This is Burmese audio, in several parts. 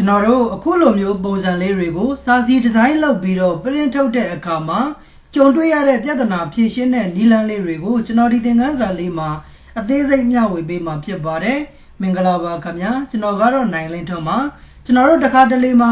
ကျွန်တော်တို့အခုလိုမျိုးပုံစံလေးတွေကိုစာစီဒီဇိုင်းလုပ်ပြီးတော့ print ထုတ်တဲ့အခါမှာကြုံတွေ့ရတဲ့ပြဿနာဖြေရှင်းတဲ့နည်းလမ်းလေးတွေကိုကျွန်တော်ဒီသင်ခန်းစာလေးမှာအသေးစိတ်မျှဝေပေးမှာဖြစ်ပါတယ်မင်္ဂလာပါခင်ဗျာကျွန်တော်ကတော့နိုင်လင်းထွန်းပါကျွန်တော်တို့တစ်ခါတလေမှာ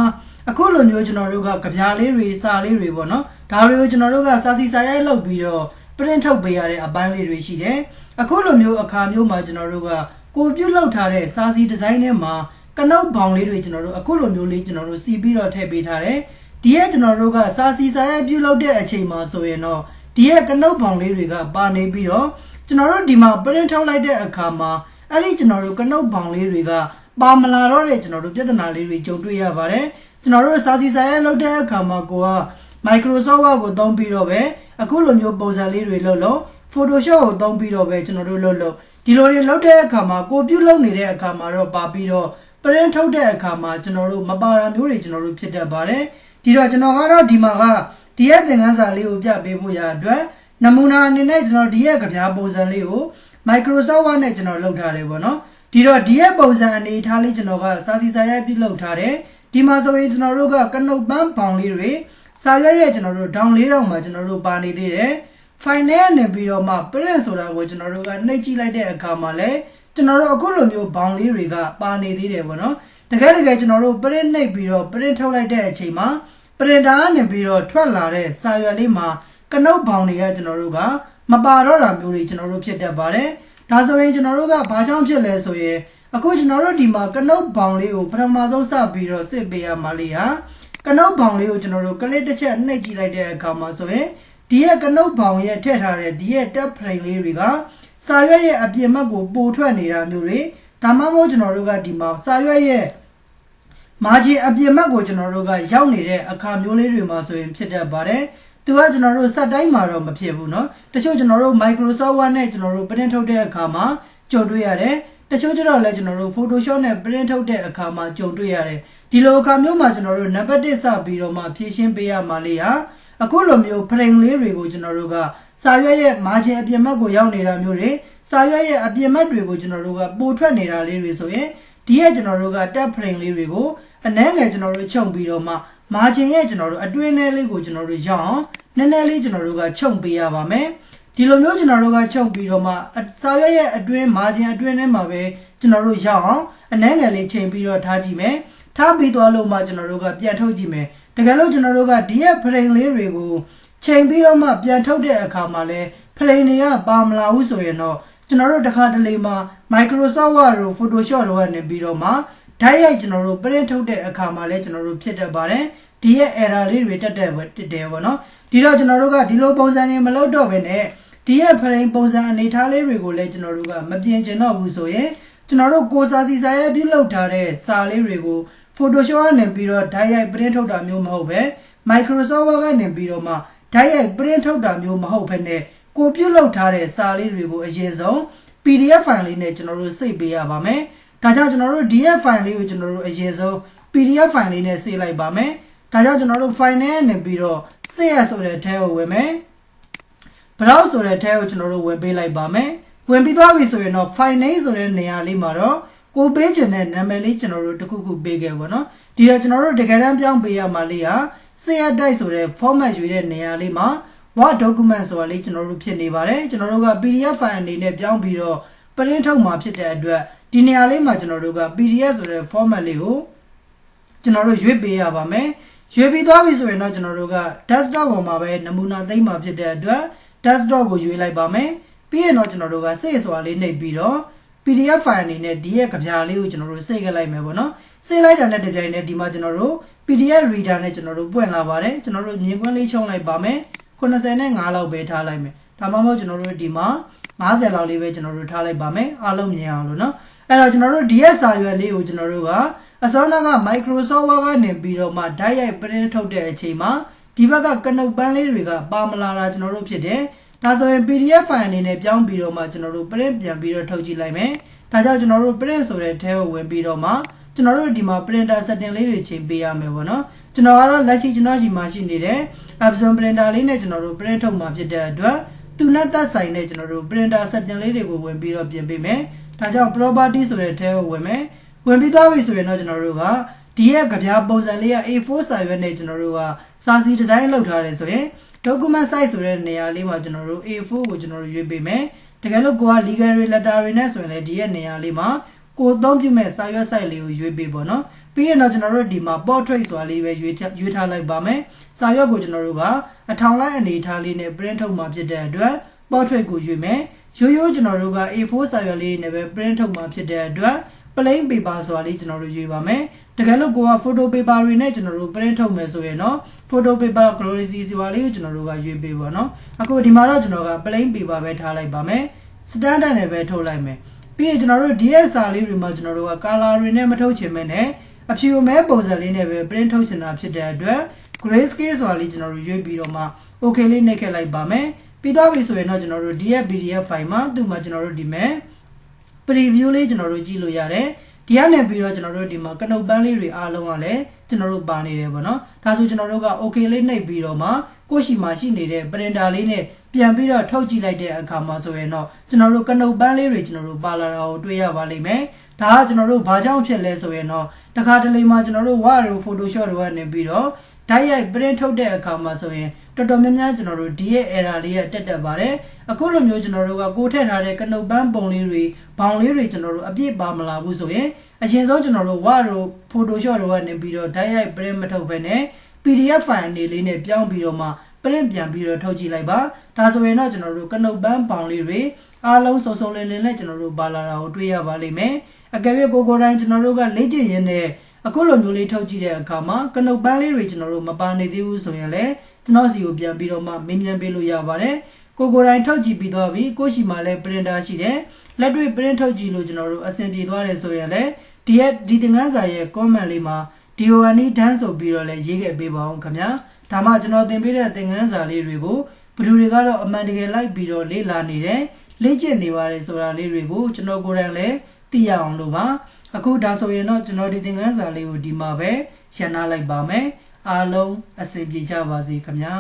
အခုလိုမျိုးကျွန်တော်တို့ကကြပြားလေးတွေစာလေးတွေပေါ့နော်ဒါတွေကိုကျွန်တော်တို့ကစာစီစာရိုက်လုပ်ပြီးတော့ print ထုတ်ပေးရတဲ့အပိုင်းလေးတွေရှိတယ်အခုလိုမျိုးအခါမျိုးမှာကျွန်တော်တို့ကကိုပြုတ်လောက်ထားတဲ့စာစီဒီဇိုင်းထဲမှာ ကနုတ်ဘောင်လေးတွေကျွန်တော်တို့အခုလိုမျိုးလေးကျွန်တော်တို့စီပြီးတော့ထည့်ပေးထားတယ်ဒီရဲ့ကျွန်တော်တို့ကစာစီစာရိုက်ပြုတ်လောက်တဲ့အချိန်မှာဆိုရင်တော့ဒီရဲ့ကနုတ်ဘောင်လေးတွေကပါနေပြီးတော့ကျွန်တော်တို့ဒီမှာ print ထုတ်လိုက်တဲ့အခါမှာအဲ့ဒီကျွန်တော်တို့ကနုတ်ဘောင်လေးတွေကပါမလာတော့တဲ့ကျွန်တော်တို့ပြဿနာလေးတွေကြုံတွေ့ရပါတယ်ကျွန်တော်တို့စာစီစာရိုက်လုပ်တဲ့အခါမှာကိုက Microsoft Word ကိုသုံးပြီးတော့ပဲအခုလိုမျိုးပုံစံလေးတွေလုပ်လို့ Photoshop ကိုသုံးပြီးတော့ပဲကျွန်တော်တို့လုပ်လို့ဒီလိုတွေလုပ်တဲ့အခါမှာကိုပြုတ်လုပ်နေတဲ့အခါမှာတော့ပါပြီးတော့ print ထုတ်တဲ့အခါမှာကျွန်တော်တို့မပါတာမျိုးတွေကျွန်တော်တို့ဖြစ်တတ်ပါတယ်ဒီတော့ကျွန်တော်ကတော့ဒီမှာကဒီရဲ့သင်ခန်းစာလေးကိုပြပေးဖို့ရအတွက်နမူနာအနေနဲ့ကျွန်တော်ဒီရဲ့ကြပြားပုံစံလေးကို Microsoft Word နဲ့ကျွန်တော်လုပ်ထားတယ်ပေါ့နော်ဒီတော့ဒီရဲ့ပုံစံအနေထားလေးကျွန်တော်ကစာစီစာရိုက်ပြုလုပ်ထားတယ်ဒီမှာဆိုရင်ကျွန်တော်တို့ကကနုတ်ပန်းပေါင်လေးတွေစာရွက်ရဲ့ကျွန်တော်တို့ down လေးတောင်မှာကျွန်တော်တို့ပါနေသေးတယ် file နဲ့နေပြီးတော့မှ print ဆိုတာကိုကျွန်တော်တို့ကနှိပ်ကြည့်လိုက်တဲ့အခါမှာလည်း ကျွန်တော်တို့အခုလိုမျိုးဘောင်လေးတွေကပါနေသေးတယ်ပေါ့နော်တကယ်တကယ်ကျွန်တော်တို့ print နှိပ်ပြီးတော့ print ထုတ်လိုက်တဲ့အချိန်မှာ printer ကနေပြီးတော့ထွက်လာတဲ့စာရွက်လေးမှာကနုတ်ဘောင်တွေကကျွန်တော်တို့ကမပါတော့တာမျိုးတွေကျွန်တော်တို့ဖြစ်တတ်ပါတယ်ဒါဆိုရင်ကျွန်တော်တို့ကဘာကြောင့်ဖြစ်လဲဆိုရင်အခုကျွန်တော်တို့ဒီမှာကနုတ်ဘောင်လေးကိုပထမဆုံးစပြီးတော့စစ်ပေးရမှာလေးဟာကနုတ်ဘောင်လေးကိုကျွန်တော်တို့ကလစ်တစ်ချက်နှိပ်ကြည့်လိုက်တဲ့အခါမှာဆိုရင်ဒီရဲ့ကနုတ်ဘောင်ရဲ့ထည့်ထားတဲ့ဒီရဲ့ tab frame လေးတွေက စာရွက်ရဲ့အပြင်ဘက်ကိုပိုထွက်နေတာမျိုးတွေဒါမှမဟုတ်ကျွန်တော်တို့ကဒီမှာစာရွက်ရဲ့မာဂျီအပြင်ဘက်ကိုကျွန်တော်တို့ကရောက်နေတဲ့အခါမျိုးလေးတွေမှာဆိုရင်ဖြစ်တတ်ပါတယ်သူကကျွန်တော်တို့စက်တိုင်းမှာတော့မဖြစ်ဘူးเนาะတချို့ကျွန်တော်တို့ Microsoft Word နဲ့ကျွန်တော်တို့ print ထုတ်တဲ့အခါမှာကြုံတွေ့ရတယ်တချို့ကျတော့လည်းကျွန်တော်တို့ Photoshop နဲ့ print ထုတ်တဲ့အခါမှာကြုံတွေ့ရတယ်ဒီလိုအခါမျိုးမှာကျွန်တော်တို့နံပါတ်1စပြီးတော့မှဖြည့်ရှင်းပေးရမှာလေးဟာ အခုလိုမျိုး frame လေးတွေကိုကျွန်တော်တို့ကစာရွက်ရဲ့ margin အပြင်ဘက်ကိုရောက်နေတာမျိုးတွေစာရွက်ရဲ့အပြင်ဘက်တွေကိုကျွန်တော်တို့ကပိုထွက်နေတာလေးတွေဆိုရင်ဒီရဲ့ကျွန်တော်တို့က tab frame လေးတွေကိုအနှဲငယ်ကျွန်တော်တို့ချုပ်ပြီးတော့မှ margin ရဲ့ကျွန်တော်တို့အတွင်းထဲလေးကိုကျွန်တော်တို့ရောက်အောင်နည်းနည်းလေးကျွန်တော်တို့ကချုပ်ပေးရပါမယ်ဒီလိုမျိုးကျွန်တော်တို့ကချုပ်ပြီးတော့မှစာရွက်ရဲ့အတွင်း margin အတွင်းထဲမှာပဲကျွန်တော်တို့ရောက်အောင်အနှဲငယ်လေးချိန်ပြီးတော့ထားကြည့်မယ်ထားပြီးသွားလို့မှကျွန်တော်တို့ကပြန်ထုတ်ကြည့်မယ် တကယ်လို့ကျွန်တော်တို့ကဒီရဲ့ frame လေးတွေကိုချိန်ပြီးတော့မှပြန်ထုတ်တဲ့အခါမှာလဲ frame တွေကပါမလာဘူးဆိုရင်တော့ကျွန်တော်တို့တစ်ခါတလေမှာ Microsoft Word တို့ Photoshop တို့ကနေပြီးတော့မှဓာတ်ရိုက်ကျွန်တော်တို့ print ထုတ်တဲ့အခါမှာလဲကျွန်တော်တို့ဖြစ်တတ်ပါတယ်ဒီရဲ့ error လေးတွေတက်တဲ့တက်တယ်ပေါ့နော်ဒီတော့ကျွန်တော်တို့ကဒီလိုပုံစံတွေမလုပ်တော့ဘဲနဲ့ဒီရဲ့ frame ပုံစံအနေထားလေးတွေကိုလည်းကျွန်တော်တို့ကမပြင်ချင်တော့ဘူးဆိုရင်ကျွန်တော်တို့ကိုစာစီစာရဲ့ပြုလုပ်ထားတဲ့စာလေးတွေကို Photoshop ကနေပြီးတော့ဓာတ်ရိုက် print ထုတ်တာမျိုးမဟုတ်ပဲ Microsoft Word ကနေပြီးတော့မှဓာတ်ရိုက် print ထုတ်တာမျိုးမဟုတ်ဘဲနဲ့ကိုပြုလုပ်ထားတဲ့စာလေးတွေကိုအရင်ဆုံး PDF file လေးနဲ့ကျွန်တော်တို့စိတ်ပေးရပါမယ်။ဒါကြောင့်ကျွန်တော်တို့ DF file လေးကိုကျွန်တော်တို့အရင်ဆုံး PDF file လေးနဲ့စိတ်လိုက်ပါမယ်။ဒါကြောင့်ကျွန်တော်တို့ file နဲ့နေပြီးတော့စိတ်ရဆိုတဲ့ထဲကိုဝင်မယ်။ browse ဆိုတဲ့ထဲကိုကျွန်တော်တို့ဝင်ပေးလိုက်ပါမယ်။ဝင်ပြီးသွားပြီဆိုရင်တော့ file name ဆိုတဲ့နေရာလေးမှာတော့ ကိုပေးချင်တဲ့နာမည်လေးကျွန်တော်တို့တစ်ခုခုပေးခဲ့ပါတော့။ဒီတော့ကျွန်တော်တို့တကယ်တမ်းပြောင်းပေးရမှာလေးဟာစိတ်ရတိုက်ဆိုတဲ့ format ရွေးတဲ့နေရာလေးမှာ Word document ဆိုတာလေးကျွန်တော်တို့ဖြစ်နေပါတယ်ကျွန်တော်တို့က PDF file အနေနဲ့ပြောင်းပြီးတော့ print ထုတ်မှာဖြစ်တဲ့အတွက်ဒီနေရာလေးမှာကျွန်တော်တို့က PDF ဆိုတဲ့ format လေးကိုကျွန်တော်တို့ရွေးပေးရပါမယ်ရွေးပြီးသွားပြီဆိုရင်တော့ကျွန်တော်တို့က desktop ပေါ်မှာပဲနမူနာသိမ်းမှာဖြစ်တဲ့အတွက် desktop ကိုရွေးလိုက်ပါမယ်ပြီးရင်တော့ကျွန်တော်တို့ကစိတ်ဆိုတာလေးနှိပ်ပြီးတော့ PDF file အနေနဲ့ဒီရဲ့ကြပြားလေးကိုကျွန်တော်တို့စိတ်ခဲ့လိုက်မယ်ပေါ့နော်စိတ်လိုက်တာနဲ့တပြိုင်တည်းဒီမှာကျွန်တော်တို့ PDF reader နဲ့ကျွန်တော်တို့ပွင့်လာပါတယ်ကျွန်တော်တို့မြင်ကွင်းလေးချုံလိုက်ပါမယ်85လောက်ပဲထားလိုက်မယ်ဒါမှမဟုတ်ကျွန်တော်တို့ဒီမှာ90လောက်လေးပဲကျွန်တော်တို့ထားလိုက်ပါမယ်အားလုံးမြင်အောင်လို့နော်အဲ့တော့ကျွန်တော်တို့ DS စာရွက်လေးကိုကျွန်တော်တို့ကအစောနောက်က Microsoft Word ကနေပြီးတော့မှဓာတ်ရိုက် print ထုတ်တဲ့အချိန်မှာဒီဘက်ကကနုတ်ပန်းလေးတွေကပါမလာတာကျွန်တော်တို့ဖြစ်တယ် ဒါဆိုရင် PDF file အနေနဲ့ပြောင်းပြီးတော့မှကျွန်တော်တို့ print ပြန်ပြီးတော့ထုတ်ကြည့်လိုက်မယ်ဒါကြောင့်ကျွန်တော်တို့ print ဆိုတဲ့ထဲကိုဝင်ပြီးတော့မှကျွန်တော်တို့ဒီမှာ printer setting လေးတွေချိန်ပေးရမယ်ပေါ့နော်ကျွန်တော်ကတော့လက်ရှိကျွန်တော်ရှိမှရှိနေတဲ့ Epson printer လေးနဲ့ကျွန်တော်တို့ print ထုတ်မှာဖြစ်တဲ့အတွက်သူနဲ့သက်ဆိုင်တဲ့ကျွန်တော်တို့ printer setting လေးတွေကိုဝင်ပြီးတော့ပြင်ပေးမယ်ဒါကြောင့် property ဆိုတဲ့ထဲကိုဝင်မယ်ဝင်ပြီးသွားပြီဆိုရင်တော့ကျွန်တော်တို့က ဒီရဲ့ကြပြပုံစံလေးက A4 စာရွက်နဲ့ကျွန်တော်တို့ကစာစီဒီဇိုင်းလုပ်ထားတယ်ဆိုရင် document size ဆိုတဲ့နေရာလေးမှာကျွန်တော်တို့ A4 ကိုကျွန်တော်တို့ရွေးပေးမယ်တကယ်လို့ကိုက legal letter တွေနဲ့ဆိုရင်လည်းဒီရဲ့နေရာလေးမှာကိုအသုံးပြုမဲ့စာရွက် size လေးကိုရွေးပေးပေါ့နော်ပြီးရင်တော့ကျွန်တော်တို့ဒီမှာ portrait ဆိုတာလေးပဲရွေးရွေးထားလိုက်ပါမယ်စာရွက်ကိုကျွန်တော်တို့ကအထောင်လိုက်အနေထားလေးနဲ့ print ထုတ်မှာဖြစ်တဲ့အတွက် portrait ကိုရွေးမယ်ရိုးရိုးကျွန်တော်တို့က A4 စာရွက်လေးနဲ့ပဲ print ထုတ်မှာဖြစ်တဲ့အတွက် plain paper ဆိုတာလေးကျွန်တော်တို့ရွေးပါမယ် တကယ်လို့ကိုက photo paper တွေနဲ့ကျွန်တော်တို့ print ထုတ်မယ်ဆိုရင်နော် photo paper glory ဆိုတာလေးကိုကျွန်တော်တို့ကရွေးပေးပါနော်အခုဒီမှာတော့ကျွန်တော်က plain paper ပဲထားလိုက်ပါမယ် standard နဲ့ပဲထုတ်လိုက်မယ်ပြီးရင်ကျွန်တော်တို့ DSR လေးတွေမှာကျွန်တော်တို့က color တွေနဲ့မထုတ်ချင်မဲနဲ့အဖြူမဲပုံစံလေးနဲ့ပဲ print ထုတ်ချင်တာဖြစ်တဲ့အတွက် grayscale ဆိုတာလေးကျွန်တော်တို့ရွေးပြီးတော့မှ okay လေးနှိပ်ခဲ့လိုက်ပါမယ်ပြီးတော့ပြီဆိုရင်တော့ကျွန်တော်တို့ဒီရဲ့ PDF file မှာသူ့မှာကျွန်တော်တို့ဒီမဲ့ preview လေးကျွန်တော်တို့ကြည့်လို့ရတယ်။ ဒီကနေပြီးတော့ကျွန်တော်တို့ဒီမှာကနုတ်ပန်းလေးတွေအားလုံးကလည်းကျွန်တော်တို့ပါနေတယ်ပေါ့နော်ဒါဆိုကျွန်တော်တို့က okay လေးနှိပ်ပြီးတော့မှကိုယ့်ရှိမှာရှိနေတဲ့ printer လေးနဲ့ပြန်ပြီးတော့ထုတ်ကြည့်လိုက်တဲ့အခါမှာဆိုရင်တော့ကျွန်တော်တို့ကနုတ်ပန်းလေးတွေကျွန်တော်တို့ပါလာတာကိုတွေ့ရပါလိမ့်မယ်ဒါကကျွန်တော်တို့ဘာကြောင့်ဖြစ်လဲဆိုရင်တော့တခါတလေမှာကျွန်တော်တို့ Word တို့ Photoshop တို့ကနေပြီးတော့ဓာတ်ရိုက် print ထုတ်တဲ့အခါမှာဆိုရင် တော်တော်များများကျွန်တော်တို့ဒီရဲ့ error လေးရတက်တက်ပါတယ်အခုလိုမျိုးကျွန်တော်တို့ကကိုထည့်ထားတဲ့ကနုတ်ပန်းပုံလေးတွေဘောင်လေးတွေကျွန်တော်တို့အပြည့်ပါမလာဘူးဆိုရင်အရင်ဆုံးကျွန်တော်တို့ Word တို့ Photoshop တို့ကနေပြီးတော့ဓာတ်ရိုက် print မထုတ်ဘဲနဲ့ PDF file အနေလေးနဲ့ပြောင်းပြီးတော့မှ print ပြန်ပြီးတော့ထုတ်ကြည့်လိုက်ပါဒါဆိုရင်တော့ကျွန်တော်တို့ကနုတ်ပန်းပေါင်လေးတွေအားလုံးစုံစုံလင်လင်နဲ့ကျွန်တော်တို့ပါလာတာကိုတွေ့ရပါလိမ့်မယ်အကယ်၍ကိုကိုတိုင်းကျွန်တော်တို့ကလေ့ကျင့်ရင်းနဲ့အခုလိုမျိုးလေးထုတ်ကြည့်တဲ့အခါမှာကနုတ်ပန်းလေးတွေကျွန်တော်တို့မပါနေသေးဘူးဆိုရင်လည်း ကျွန်တော်စီကိုပြန်ပြီးတော့မှမင်းမြန်ပေးလို့ရပါတယ်ကိုကိုတိုင်းထုတ်ကြည့်ပြီးသွားပြီကိုရှိမှလည်း printer ရှိတယ်လက်တွေ့ print ထုတ်ကြည့်လို့ကျွန်တော်တို့အဆင်ပြေသွားတယ်ဆိုရင်လည်းဒီရဲ့ဒီသင်ခန်းစာရဲ့ comment လေးမှာ DON ဒန်းဆိုပြီးတော့လည်းရေးခဲ့ပေးပါအောင်ခင်ဗျာဒါမှကျွန်တော်သင်ပေးတဲ့သင်ခန်းစာလေးတွေကိုဘယ်သူတွေကတော့အမှန်တကယ်လိုက်ပြီးတော့လေ့လာနေတယ်လေ့ကျင့်နေပါတယ်ဆိုတာလေးတွေကိုကျွန်တော်ကိုယ်တိုင်လည်းသိရအောင်လို့ပါအခုဒါဆိုရင်တော့ကျွန်တော်ဒီသင်ခန်းစာလေးကိုဒီမှာပဲရှင်းနာလိုက်ပါမယ် အားလုံးအဆင်ပြေကြပါစေခင်ဗျာ